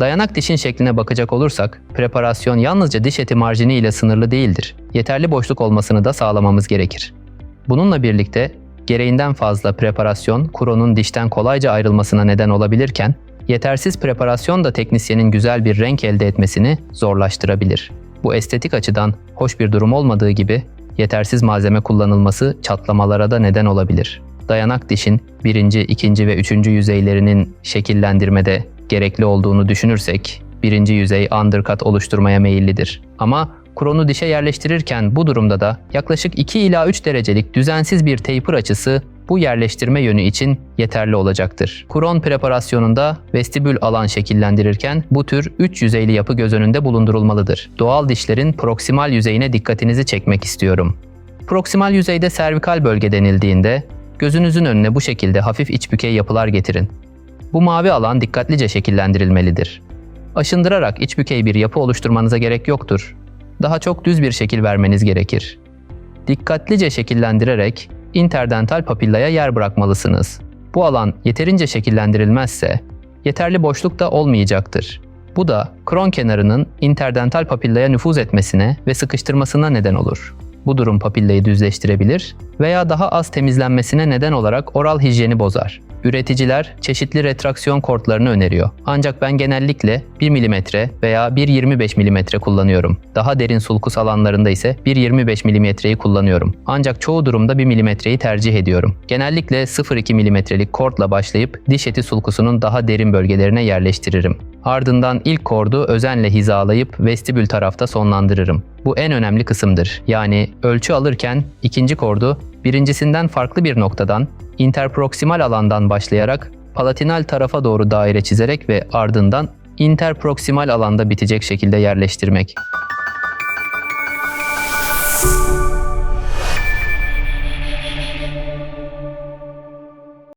Dayanak dişin şekline bakacak olursak, preparasyon yalnızca diş eti marjini ile sınırlı değildir. Yeterli boşluk olmasını da sağlamamız gerekir. Bununla birlikte gereğinden fazla preparasyon kuronun dişten kolayca ayrılmasına neden olabilirken, yetersiz preparasyon da teknisyenin güzel bir renk elde etmesini zorlaştırabilir. Bu estetik açıdan hoş bir durum olmadığı gibi yetersiz malzeme kullanılması çatlamalara da neden olabilir. Dayanak dişin birinci, ikinci ve üçüncü yüzeylerinin şekillendirmede gerekli olduğunu düşünürsek, birinci yüzey undercut oluşturmaya meyillidir. Ama kronu dişe yerleştirirken bu durumda da yaklaşık 2 ila 3 derecelik düzensiz bir taper açısı bu yerleştirme yönü için yeterli olacaktır. Kron preparasyonunda vestibül alan şekillendirirken bu tür 3 yüzeyli yapı göz önünde bulundurulmalıdır. Doğal dişlerin proksimal yüzeyine dikkatinizi çekmek istiyorum. Proksimal yüzeyde servikal bölge denildiğinde gözünüzün önüne bu şekilde hafif iç bükey yapılar getirin. Bu mavi alan dikkatlice şekillendirilmelidir. Aşındırarak iç bükey bir yapı oluşturmanıza gerek yoktur. Daha çok düz bir şekil vermeniz gerekir. Dikkatlice şekillendirerek interdental papillaya yer bırakmalısınız. Bu alan yeterince şekillendirilmezse yeterli boşluk da olmayacaktır. Bu da kron kenarının interdental papillaya nüfuz etmesine ve sıkıştırmasına neden olur. Bu durum papillayı düzleştirebilir veya daha az temizlenmesine neden olarak oral hijyeni bozar. Üreticiler çeşitli retraksiyon kortlarını öneriyor. Ancak ben genellikle 1 mm veya 1.25 mm kullanıyorum. Daha derin sulkus alanlarında ise 1.25 mm'yi kullanıyorum. Ancak çoğu durumda 1 mm'yi tercih ediyorum. Genellikle 0.2 mm'lik kortla başlayıp diş eti sulkusunun daha derin bölgelerine yerleştiririm. Ardından ilk kordu özenle hizalayıp vestibül tarafta sonlandırırım. Bu en önemli kısımdır. Yani ölçü alırken ikinci kordu Birincisinden farklı bir noktadan, interproksimal alandan başlayarak palatinal tarafa doğru daire çizerek ve ardından interproksimal alanda bitecek şekilde yerleştirmek.